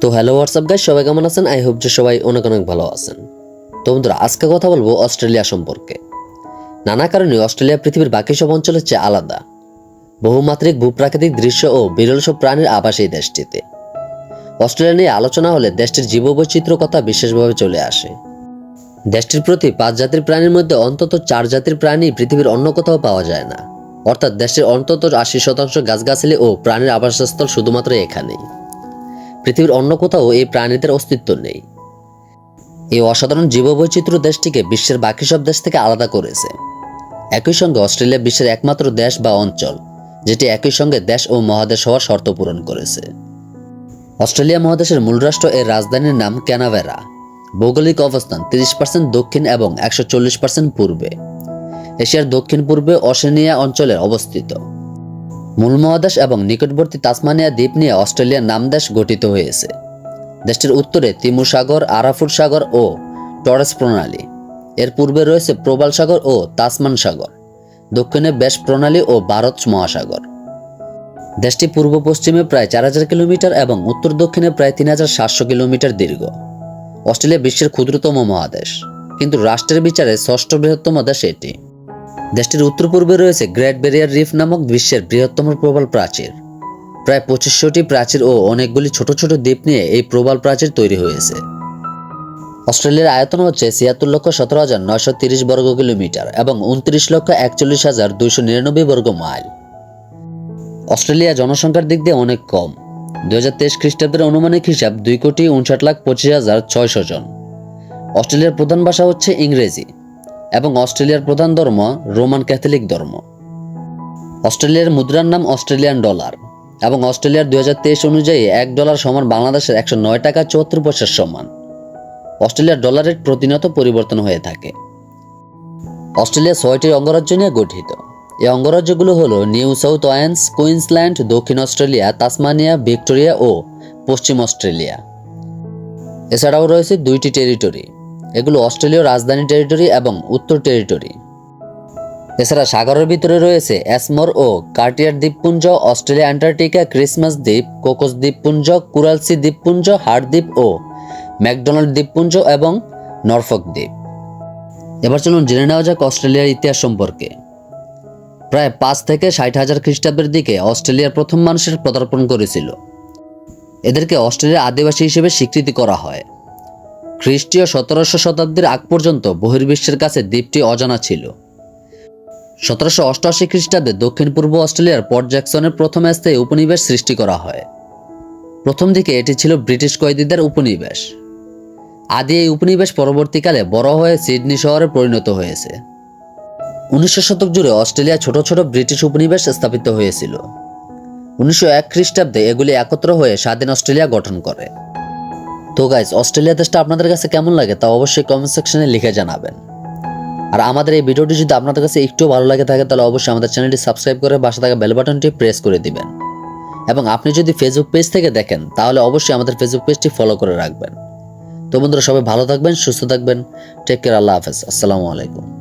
তো hello WhatsApp guys সবাই কেমন আছেন? আই হোপ যে সবাই অনেক অনেক ভালো আছেন। তো বন্ধুরা, আজকে কথা বলব অস্ট্রেলিয়া সম্পর্কে। নানা কারণে অস্ট্রেলিয়া পৃথিবীর বাকি সব অঞ্চলের চেয়ে আলাদা। বহুমাত্রিক ভূপ্রাকৃতিক দৃশ্য ও বিরল সব প্রাণীর আবাস এই দেশটিতে। অস্ট্রেলিয়া নিয়ে আলোচনা হলে দেশটির জীববৈচিত্র্য কথা বিশেষভাবে চলে আসে। দেশটির প্রতি পাঁচ জাতির প্রাণীর মধ্যে অন্তত চার জাতির প্রাণী পৃথিবীর অন্য কোথাও পাওয়া যায় না। অর্থাৎ দেশের অন্তত আশি শতাংশ গাছগাছালি ও প্রাণীর আবাসস্থল শুধুমাত্র এখানেই। পৃথিবীর অন্য কোথাও এই প্রাণীদের অস্তিত্ব নেই। এই অসাধারণ জীববৈচিত্র্য দেশটিকে বিশ্বের বাকি সব দেশ থেকে আলাদা করেছে। একই সঙ্গে অস্ট্রেলিয়া বিশ্বের একমাত্র দেশ বা অঞ্চল, যেটি একই সঙ্গে দেশ ও মহাদেশ হওয়ার শর্ত পূরণ করেছে। অস্ট্রেলিয়া মহাদেশের মূল রাষ্ট্র এর রাজধানীর নাম ক্যানাভেরা। ভৌগোলিক অবস্থান তিরিশ পার্সেন্ট দক্ষিণ এবং একশো চল্লিশ পার্সেন্ট পূর্বে। এশিয়ার দক্ষিণ পূর্বে অশেনিয়া অঞ্চলে অবস্থিত। মূল মহাদেশ এবং নিকটবর্তী তাসমানিয়া দ্বীপ নিয়ে অস্ট্রেলিয়ার নামদেশ গঠিত হয়েছে। দেশটির উত্তরে তিমুর সাগর, আরাফুর সাগর ও টরেস প্রণালী। এর পূর্বে রয়েছে প্রবাল সাগর ও তাসমান সাগর। দক্ষিণে বেশ প্রণালী ও ভারত মহাসাগর। দেশটি পূর্ব পশ্চিমে প্রায় চার হাজার কিলোমিটার এবং উত্তর দক্ষিণে প্রায় তিন হাজার সাতশো কিলোমিটার দীর্ঘ। অস্ট্রেলিয়া বিশ্বের ক্ষুদ্রতম মহাদেশ। কিন্তু রাষ্ট্রের বিচারে ষষ্ঠ বৃহত্তম দেশ এটি। দেশটির উত্তর পূর্বে রয়েছে গ্রেট ব্যারিয়ার রিফ নামক বিশ্বের বৃহত্তম প্রবাল প্রাচীর। প্রায় পঁচিশশোটি প্রাচীর ও অনেকগুলি ছোট ছোট দ্বীপ নিয়ে এই প্রবাল প্রাচীর তৈরি হয়েছে। অস্ট্রেলিয়ার আয়তন হচ্ছে ছিয়াত্তর লক্ষ সতেরো হাজার নয়শো তিরিশ বর্গ কিলোমিটার এবং উনত্রিশ লক্ষ একচল্লিশ হাজার দুইশো নিরানব্বই বর্গ মাইল অস্ট্রেলিয়া জনসংখ্যার দিক দিয়ে অনেক কম। দু হাজার তেইশ খ্রিস্টাব্দের অনুমানিক হিসাব দুই কোটি উনষাট লাখ পঁচিশ হাজার ছয়শো জন। অস্ট্রেলিয়ার প্রধান ভাষা হচ্ছে ইংরেজি। এবং অস্ট্রেলিয়ার প্রধান ধর্ম রোমান ক্যাথলিক ধর্ম। অস্ট্রেলিয়ার মুদ্রার নাম অস্ট্রেলিয়ান ডলার এবং অস্ট্রেলিয়ার দুই হাজার তেইশ অনুযায়ী এক ডলার সমান বাংলাদেশের একশো নয় টাকা চুয়াত্তর পয়সার সমান। অস্ট্রেলিয়ার ডলারের প্রতিনিয়ত পরিবর্তন হয়ে থাকে। অস্ট্রেলিয়া ছয়টি অঙ্গরাজ্য নিয়ে গঠিত। এই অঙ্গরাজ্যগুলো হল নিউ সাউথ ওয়েন্স কুইন্সল্যান্ড, দক্ষিণ অস্ট্রেলিয়া, তাসমানিয়া, ভিক্টোরিয়া ও পশ্চিম অস্ট্রেলিয়া। এছাড়াও রয়েছে দুইটি টেরিটরি। এগুলো অস্ট্রেলীয় রাজধানী টেরিটরি এবং উত্তর টেরিটরি। এছাড়া সাগরের ভিতরে রয়েছে অ্যাসমোর ও কার্টিয়ার দ্বীপপুঞ্জ, অস্ট্রেলিয়া অ্যান্টার্কটিকা, ক্রিসমাস দ্বীপ, কোকোস দ্বীপপুঞ্জ, কুরালসি দ্বীপপুঞ্জ হার্ড দ্বীপ ও ম্যাকডোনাল্ড দ্বীপপুঞ্জ এবং নরফক দ্বীপ। এবার চলুন জেনে নেওয়া যাক অস্ট্রেলিয়ার ইতিহাস সম্পর্কে। প্রায় পাঁচ থেকে ষাট হাজার খ্রিস্টাব্দের দিকে অস্ট্রেলিয়ার প্রথম মানুষের পদার্পণ করেছিল। এদেরকে অস্ট্রেলিয়ার আদিবাসী হিসেবে স্বীকৃতি করা হয়। খ্রিস্টীয় সতেরোশো শতাব্দীর আগ পর্যন্ত বহির্বিশ্বের কাছে দ্বীপটি অজানা ছিল। সতেরোশো অষ্টআশি খ্রিস্টাব্দে দক্ষিণ পূর্ব অস্ট্রেলিয়ার পর্ট জ্যাকসনের প্রথম স্থায়ী উপনিবেশ সৃষ্টি করা হয়। প্রথম দিকে এটি ছিল ব্রিটিশ কয়েদিদের উপনিবেশ। আদি এই উপনিবেশ পরবর্তীকালে বড় হয়ে সিডনি শহরে পরিণত হয়েছে। উনিশশো শতক জুড়ে অস্ট্রেলিয়া ছোট ছোট ব্রিটিশ উপনিবেশ স্থাপিত হয়েছিল। উনিশশো এক খ্রিস্টাব্দে এগুলি একত্র হয়ে স্বাধীন অস্ট্রেলিয়া গঠন করে। তো গাইজ অস্ট্রেলিয়া দেশটা আপনাদের কাছে কেমন লাগে তা অবশ্যই কমেন্ট সেকশনে লিখে জানাবেন। আর আমাদের এই ভিডিওটি যদি আপনাদের কাছে একটু ভালো লাগে থাকে, তাহলে অবশ্যই আমাদের চ্যানেলটি সাবস্ক্রাইব করে পাশে থাকা বেল বাটনটি প্রেস করে দিবেন। এবং আপনি যদি ফেসবুক পেজ থেকে দেখেন, তাহলে অবশ্যই আমাদের ফেসবুক পেজটি ফলো করে রাখবেন। তো বন্ধুরা, সবাই ভালো থাকবেন, সুস্থ থাকবেন। টেক কেয়ার আল্লাহ হাফেজ। আসসালামু আলাইকুম।